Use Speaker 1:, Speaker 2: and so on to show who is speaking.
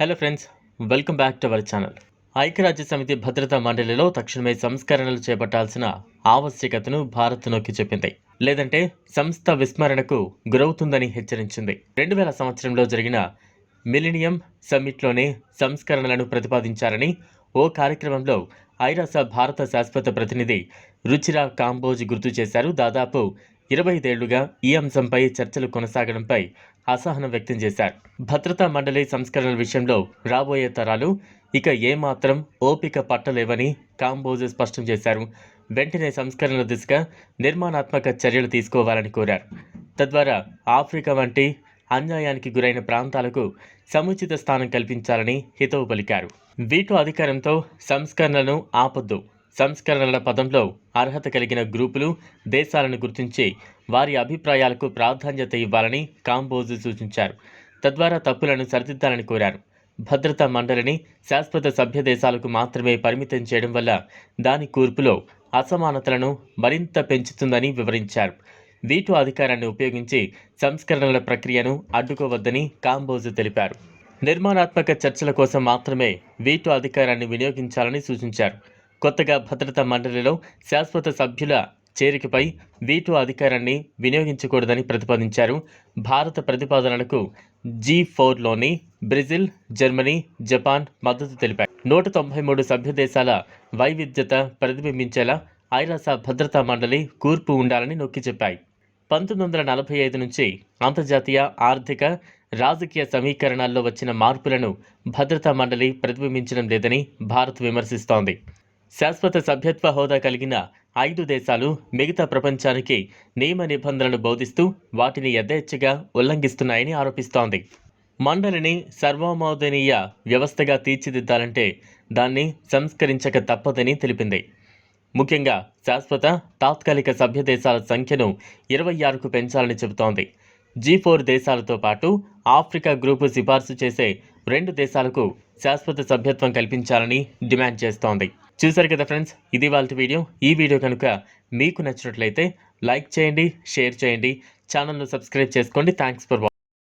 Speaker 1: Hello friends welcome back to our channel ఐక్యరాజ్య సమితి భద్రతా మండలిలో తక్షణమే సంస్కరణలు చేపట్టాల్సిన ఆవశ్యకతను భారత్ నొక్కి చెప్పింది. లేదంటే సంస్థ విస్మరణకు గురవుతుందని హెచ్చరించింది. రెండు వేల సంవత్సరంలో జరిగిన మిలినియం సమ్మిట్లోనే సంస్కరణలను ప్రతిపాదించారని ఓ కార్యక్రమంలో ఐరాస భారత శాశ్వత ప్రతినిధి రుచిరా కాంబోజ్ గుర్తు చేశారు. దాదాపు ఇరవై ఐదేళ్ళుగా ఈ అంశంపై చర్చలు కొనసాగడంపై అసహనం వ్యక్తం చేశారు. భద్రతా మండలి సంస్కరణల విషయంలో రాబోయే తరాలు ఇక ఏమాత్రం ఓపిక పట్టలేవని కాంబోజ్ స్పష్టం చేశారు. వెంటనే సంస్కరణల దిశగా నిర్మాణాత్మక చర్యలు తీసుకోవాలని కోరారు. తద్వారా ఆఫ్రికా వంటి అన్యాయానికి గురైన ప్రాంతాలకు సముచిత స్థానం కల్పించాలని హితవు పలికారు. వీటో అధికారంతో సంస్కరణలను ఆపొద్దు. సంస్కరణల పదంలో అర్హత కలిగిన గ్రూపులు దేశాలను గుర్తించి వారి అభిప్రాయాలకు ప్రాధాన్యత ఇవ్వాలని కాంబోజ్ సూచించారు. తద్వారా తప్పులను సరిదిద్దాలని కోరారు. భద్రతా మండలిని శాశ్వత సభ్య దేశాలకు మాత్రమే పరిమితం చేయడం వల్ల దాని కూర్పులో అసమానతలను మరింత పెంచుతుందని వివరించారు. వీటో అధికారాన్ని ఉపయోగించి సంస్కరణల ప్రక్రియను అడ్డుకోవద్దని కాంబోజ్ తెలిపారు. నిర్మాణాత్మక చర్చల కోసం మాత్రమే వీటో అధికారాన్ని వినియోగించాలని సూచించారు. కొత్తగా భద్రతా మండలిలో శాశ్వత సభ్యుల చేరికపై వీటో అధికారాన్ని వినియోగించకూడదని ప్రతిపాదించారు. భారత ప్రతిపాదనలకు జీ ఫోర్లోని బ్రెజిల్ జర్మనీ జపాన్ మద్దతు తెలిపాయి. నూట తొంభై మూడు సభ్య దేశాల వైవిధ్యత ప్రతిబింబించేలా ఐరాస భద్రతా మండలి కూర్పు ఉండాలని నొక్కి చెప్పాయి. పంతొమ్మిది వందల నలభై ఐదు నుంచి అంతర్జాతీయ ఆర్థిక రాజకీయ సమీకరణాల్లో వచ్చిన మార్పులను భద్రతా మండలి ప్రతిబింబించడం లేదని భారత్ విమర్శిస్తోంది. శాశ్వత సభ్యత్వ హోదా కలిగిన ఐదు దేశాలు మిగతా ప్రపంచానికి నియమ నిబంధనలు బోధిస్తూ వాటిని యథేచ్ఛగా ఉల్లంఘిస్తున్నాయని ఆరోపిస్తోంది. మండలిని సర్వమోదనీయ వ్యవస్థగా తీర్చిదిద్దాలంటే దాన్ని సంస్కరించక తప్పదని తెలిపింది. ముఖ్యంగా శాశ్వత తాత్కాలిక సభ్య దేశాల సంఖ్యను ఇరవై ఆరుకు పెంచాలని చెబుతోంది. జీ ఫోర్ దేశాలతో పాటు ఆఫ్రికా గ్రూపు సిఫార్సు చేసే రెండు దేశాలకు శాశ్వత సభ్యత్వం కల్పించాలని డిమాండ్ చేస్తోంది. చూసారు కదా ఫ్రెండ్స్? ఇది వాళ్ళ వీడియో. ఈ వీడియో కనుక మీకు నచ్చినట్లయితే లైక్ చేయండి షేర్ చేయండి ఛానల్ను సబ్స్క్రైబ్ చేసుకోండి. Thanks for